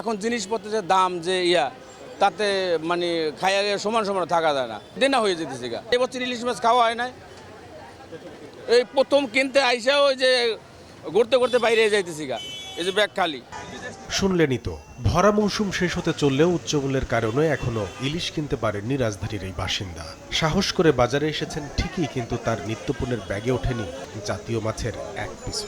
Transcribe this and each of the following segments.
এখন জিনিসপত্রের যে দাম, যে ইয়া, তাতে মানে খাইয়া সমান সমান থাকা যায় না। দেনা হয়ে যেতেছে গা। এবছর ইলিশ মাছ খাওয়া হয় নাই। এই প্রথম কিনতে আইসা ওই যে ঘুরতে ঘুরতে বাইরে যাইতেছি গা। এই যে ব্যাগ খালি। শুনলেনই তো ভরা মৌসুম শেষ হতে চললেও উচ্চমূল্যের কারণে এখনও ইলিশ কিনতে পারেননি রাজধানীর এই বাসিন্দা। সাহস করে বাজারে এসেছেন ঠিকই, কিন্তু তার নিত্যপণ্যের ব্যাগে ওঠেনি জাতীয় মাছের এক পিছু।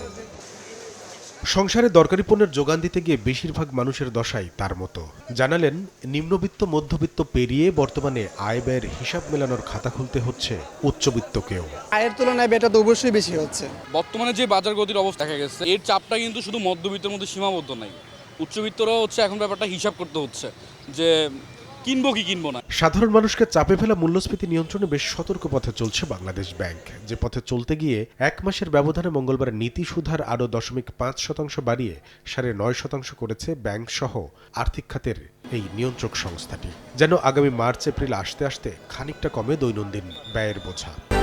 সংসারে দরকারি পণ্যের যোগান দিতে গিয়ে বেশিরভাগ মানুষের দশাই তার মতো। জানালেন নিম্নবিত্ত মধ্যবিত্ত পেরিয়ে বর্তমানে আয় ব্যয়ের হিসাব মেলানোর খাতা খুলতে হচ্ছে উচ্চবিত্তকেও। আয়ের তুলনায় ব্যয়টা তো অবশ্যই বেশি হচ্ছে। বর্তমানে যে বাজার গতির অবস্থা দেখা গেছে এর চাপটা কিন্তু শুধু মধ্যবিত্তের মধ্যে সীমাবদ্ধ নাই। উচ্চবিত্তরাও হচ্ছে এখন ব্যাপারটা হিসাব করতে হচ্ছে যে কিনবো কি কিনবো না? সাধারণ মানুষকে চাপে ফেলা মূল্যস্ফীতি নিয়ন্ত্রণে বেশ সতর্ক পথে চলছে বাংলাদেশ ব্যাংক। যে পথে চলতে গিয়ে এক মাসের ব্যবধানে মঙ্গলবার নীতি সুধার আরও দশমিক পাঁচ শতাংশ বাড়িয়ে সাড়ে নয় শতাংশ করেছে ব্যাংক সহ আর্থিক খাতের এই নিয়ন্ত্রক সংস্থাটি। যেন আগামী মার্চ, এপ্রিল আসতে আসতে খানিকটা কমে দৈনন্দিন ব্যয়ের বোঝা।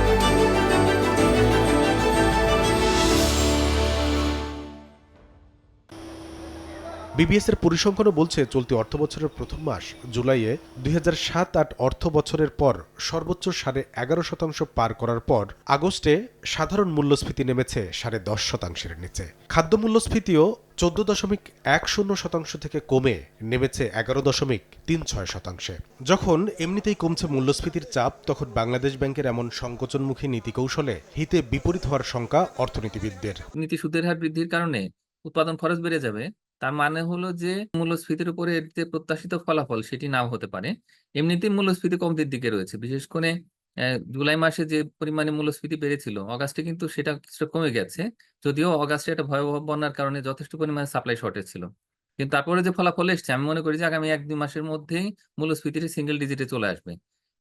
বিবিএস এর পরিসংখ্যানও বলছে, চলতি অর্থ বছরের প্রথম মাস, জুলাইয়ে দুই সাত আট অর্থ বছরের পর সর্বোচ্চ সাড়ে এগারো শতাংশ পার করার পর আগস্টে সাধারণ মূল্যস্ফীতি নেমেছে সাড়ে দশ শতাংশের নিচে। খাদ্য মূল্যস্ফীতিও চোদ্দ দশমিক এক শূন্য শতাংশ থেকে কমে নেমেছে এগারো দশমিক তিন ছয় শতাংশে। যখন এমনিতেই কমছে মূল্যস্ফীতির চাপ, তখন বাংলাদেশ ব্যাংকের এমন সংকোচনমুখী নীতি কৌশলে হিতে বিপরীত হওয়ার শঙ্কা অর্থনীতিবিদদের। নীতি সুদের হার বৃদ্ধির কারণে উৎপাদন খরচ বেড়ে যাবে। তার মানে হলো যে মূল্যস্ফীতির উপরে এর যে প্রত্যাশিত ফলাফল সেটি নাও হতে পারে। এমনিতেই মূল্যস্ফীতি কমতির দিকে রয়েছে। বিশেষ করে জুলাই মাসে যে পরিমাণে মূল্যস্ফীতি বেড়েছিল, অগাস্টে কিন্তু সেটা কিছুটা কমে গেছে। যদিও অগাস্টে একটা ভয়াবহ বন্যার কারণে যথেষ্ট পরিমাণে সাপ্লাই শর্টেজ ছিল। কিন্তু তারপরে যে ফলাফল এসছে, আমি মনে করি যে আগামী এক দুই মাসের মধ্যেই মূল্যস্ফীতিটা সিঙ্গেল ডিজিটে চলে আসবে।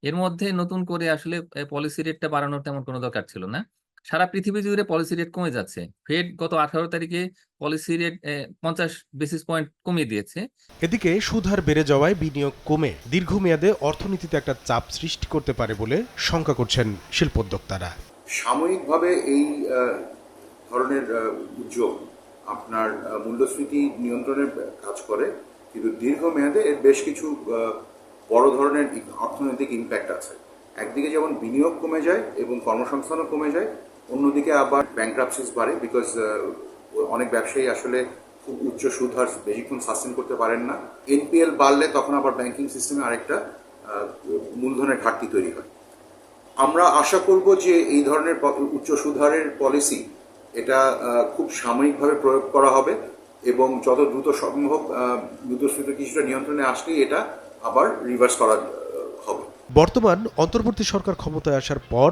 এর মধ্যে নতুন করে আসলে পলিসি রেটটা বাড়ানোর তেমন কোনো দরকার ছিল না। সারা পৃথিবী জুড়ে পলিসি রেট কমে যাচ্ছে। ফেড গত আঠারো তারিখে পলিসি রেট পঞ্চাশ বেসিস পয়েন্ট কমিয়ে দিয়েছে। এদিকে সুদহার বেড়ে যাওয়ায় বিনিয়োগ কমে দীর্ঘমেয়াদে অর্থনীতিতে একটা চাপ সৃষ্টি করতে পারে বলে শঙ্কা করছেন শিল্পোদ্যোক্তারা সাময়িকভাবে এই ধরনের উদ্যোগ আপনার মূল্যস্ফীতি নিয়ন্ত্রণের কাজ করে কিন্তু দীর্ঘমেয়াদে এর বেশ কিছু বড় ধরনের অর্থনৈতিক ইম্প্যাক্ট আছে। একদিকে যেমন বিনিয়োগ কমে যায় এবং কর্মসংস্থানও কমে যায় অন্যদিকে আবার ব্যাংক্রাপসিস বাড়ে বিকজ অনেক ব্যবসায়ী আসলে খুব উচ্চ সুদ হার বেশিক্ষণ সাস্টেন করতে পারেন না। এনপিএল বাড়লে তখন আবার ব্যাংকিং সিস্টেমে আরেকটা মূলধনের ঘাটতি তৈরি হয়। আমরা আশা করব যে এই ধরনের উচ্চ সুধারের পলিসি এটা খুব সাময়িকভাবে প্রয়োগ করা হবে এবং যত দ্রুত সম্ভব মূল্যস্ফীতি কিছুটা নিয়ন্ত্রণে আসলেই এটা আবার রিভার্স করা হবে। বর্তমান অন্তর্বর্তী সরকার ক্ষমতায় আসার পর